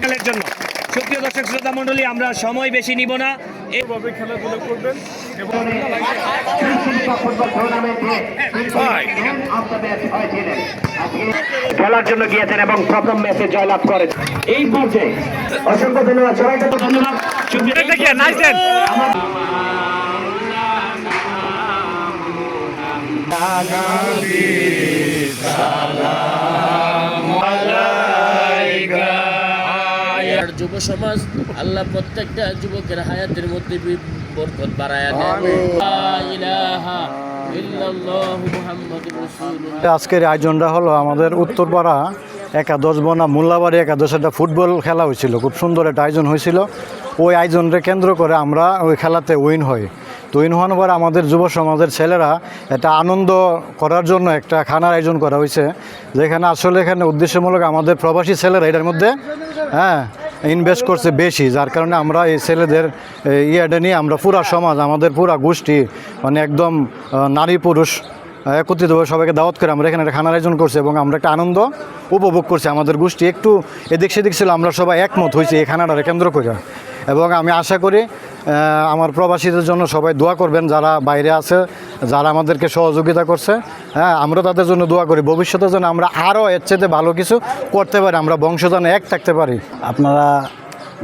খেলার জন্য। সুপ্রিয় দর্শক শ্রোতা মণ্ডলী আমরা সময় বেশি নিব না। এভাবে খেলাধুলা করবেন এবং খেলার জন্য গিয়েছেন এবং প্রথম ম্যাচে জয়লাভ করেন। এই পর্যায়ে অসংখ্য ধন্যবাদ। সবাইকে তো ধন্যবাদ। যুব সমাজ আল্লাহ প্রত্যেকটা যুবকের হায়াতের মধ্যে বরকত বাড়ায় আজকের আয়োজনটা হলো আমাদের উত্তরপাড়া একাদশ বনা মোল্লাবাড়ি একাদশ একটা ফুটবল খেলা হয়েছিল খুব সুন্দর একটা আয়োজন হয়েছিল। ওই আয়োজনকে কেন্দ্র করে আমরা ওই খেলাতে উইন হই। তো উইন হওয়ার পর আমাদের যুব সমাজের ছেলেরা একটা আনন্দ করার জন্য একটা খানার আয়োজন করা হয়েছে যেখানে আসলে এখানে উদ্দেশ্যমূলক আমাদের প্রবাসী ছেলেরা এটার মধ্যে হ্যাঁ ইনভেস্ট করছে বেশি, যার কারণে আমরা এই ছেলেদের ইয়েটা নিয়ে আমরা পুরা সমাজ, আমাদের পুরা গোষ্ঠী মানে একদম নারী পুরুষ একত্রিতভাবে সবাইকে দাওয়াত করে আমরা এখানে একটা খানার আয়োজন করছি এবং আমরা একটা আনন্দ উপভোগ করছি। আমাদের গোষ্ঠী একটু এদিক সেদিক ছিল, আমরা সবাই একমত হয়েছি এই খানাটারে কেন্দ্র করে এবং আমি আশা করি আমার প্রবাসীদের জন্য সবাই দোয়া করবেন যারা বাইরে আছে, যারা আমাদেরকে সহযোগিতা করছে। হ্যাঁ আমরা তাদের জন্য দোয়া করি। ভবিষ্যতের জন্য আমরা আরও এর চেয়ে ভালো কিছু করতে পারি, আমরা বংশজনে এক থাকতে পারি। আপনারা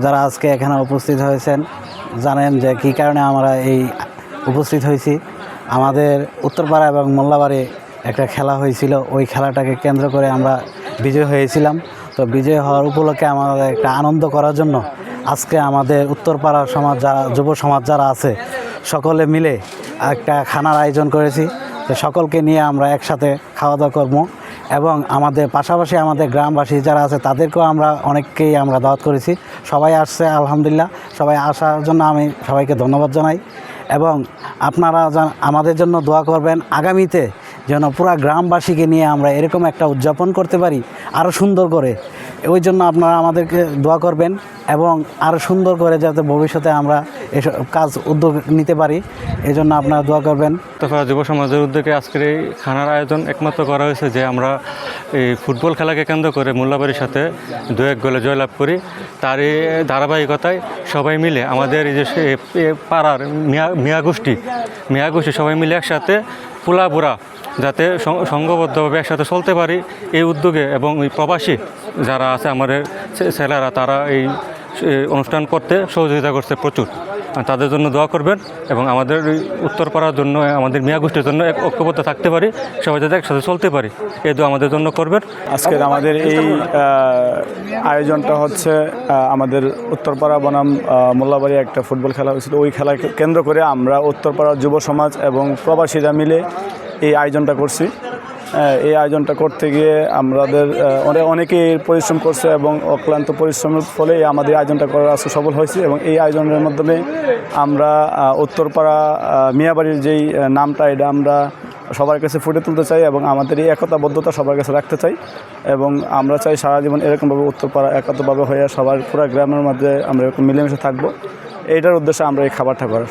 যারা আজকে এখানে উপস্থিত হয়েছেন, জানেন যে কী কারণে আমরা এই উপস্থিত হয়েছি। আমাদের উত্তরপাড়া এবং মোল্লাবাড়ি একটা খেলা হয়েছিল। ওই খেলাটাকে কেন্দ্র করে আমরা বিজয় হয়েছিলাম। তো বিজয় হওয়ার উপলক্ষে আমাদের একটা আনন্দ করার জন্য আজকে আমাদের উত্তরপাড়ার সমাজ যারা যুব সমাজ যারা আছে, সকলে মিলে একটা খানার আয়োজন করেছি। সকলকে নিয়ে আমরা একসাথে খাওয়া দাওয়া করব এবং আমাদের পাশাপাশি আমাদের গ্রামবাসী যারা আছে, তাদেরকেও আমরা অনেককেই আমরা দাওয়াত করেছি। সবাই আসছে, আলহামদুলিল্লাহ। সবাই আসার জন্য আমি সবাইকে ধন্যবাদ জানাই। এবং আপনারা আমাদের জন্য দোয়া করবেন, আগামীতে যেন পুরা গ্রামবাসীকে নিয়ে আমরা এরকম একটা উদযাপন করতে পারি আরও সুন্দর করে। ওই জন্য আপনারা আমাদেরকে দোয়া করবেন এবং আরও সুন্দর করে যাতে ভবিষ্যতে আমরা এসব কাজ উদ্যোগ নিতে পারি এই জন্য আপনারা দোয়া করবেন। তথা যুব সমাজের উদ্যোগে আজকের এই খানার আয়োজন একমাত্র করা হয়েছে যে আমরা এই ফুটবল খেলাকে কেন্দ্র করে মোল্লাবাড়ির সাথে দু এক গোলে জয়লাভ করি। তারই ধারাবাহিকতায় সবাই মিলে আমাদের এই যে পাড়ার মিয়া মিয়া গোষ্ঠী মিয়া গোষ্ঠী সবাই মিলে একসাথে পোলা বুড়া যাতে সংঘবদ্ধভাবে একসাথে চলতে পারি এই উদ্যোগে এবং এই প্রবাসী যারা আছে আমাদের ছেলেরা, তারা এই এই অনুষ্ঠান করতে সহযোগিতা করছে প্রচুর। তাদের জন্য দোয়া করবেন এবং আমাদের এই উত্তরপাড়ার জন্য, আমাদের মিয়া গোষ্ঠীর জন্য এক ঐক্যবদ্ধ থাকতে পারি, সবাই যাতে একসাথে চলতে পারি। এই দোয়া আমাদের জন্য করবেন। আজকের আমাদের এই আয়োজনটা হচ্ছে আমাদের উত্তরপাড়া বনাম মোল্লাবাড়ি একটা ফুটবল খেলা হয়েছিল। ওই খেলাকে কেন্দ্র করে আমরা উত্তরপাড়ার যুব সমাজ এবং প্রবাসীরা মিলে এই আয়োজনটা করছি। এই আয়োজনটা করতে গিয়ে আমাদের অনেক অনেকেই পরিশ্রম করছে এবং অক্লান্ত পরিশ্রমের ফলে আমাদের আয়োজনটা করার সফল হয়েছে এবং এই আয়োজনের মাধ্যমে আমরা উত্তরপাড়া মিয়াবাড়ির যেই নামটা, এটা আমরা সবার কাছে ফুটে তুলতে চাই এবং আমাদের এই একতাবদ্ধতা সবার কাছে রাখতে চাই এবং আমরা চাই সারা জীবন এরকমভাবে উত্তরপাড়া একতভাবে হয়ে সবার পুরো গ্রামের মধ্যে আমরা এরকম মিলেমিশে থাকব। এইটার উদ্দেশ্যে আমরা এই খাবারটা করা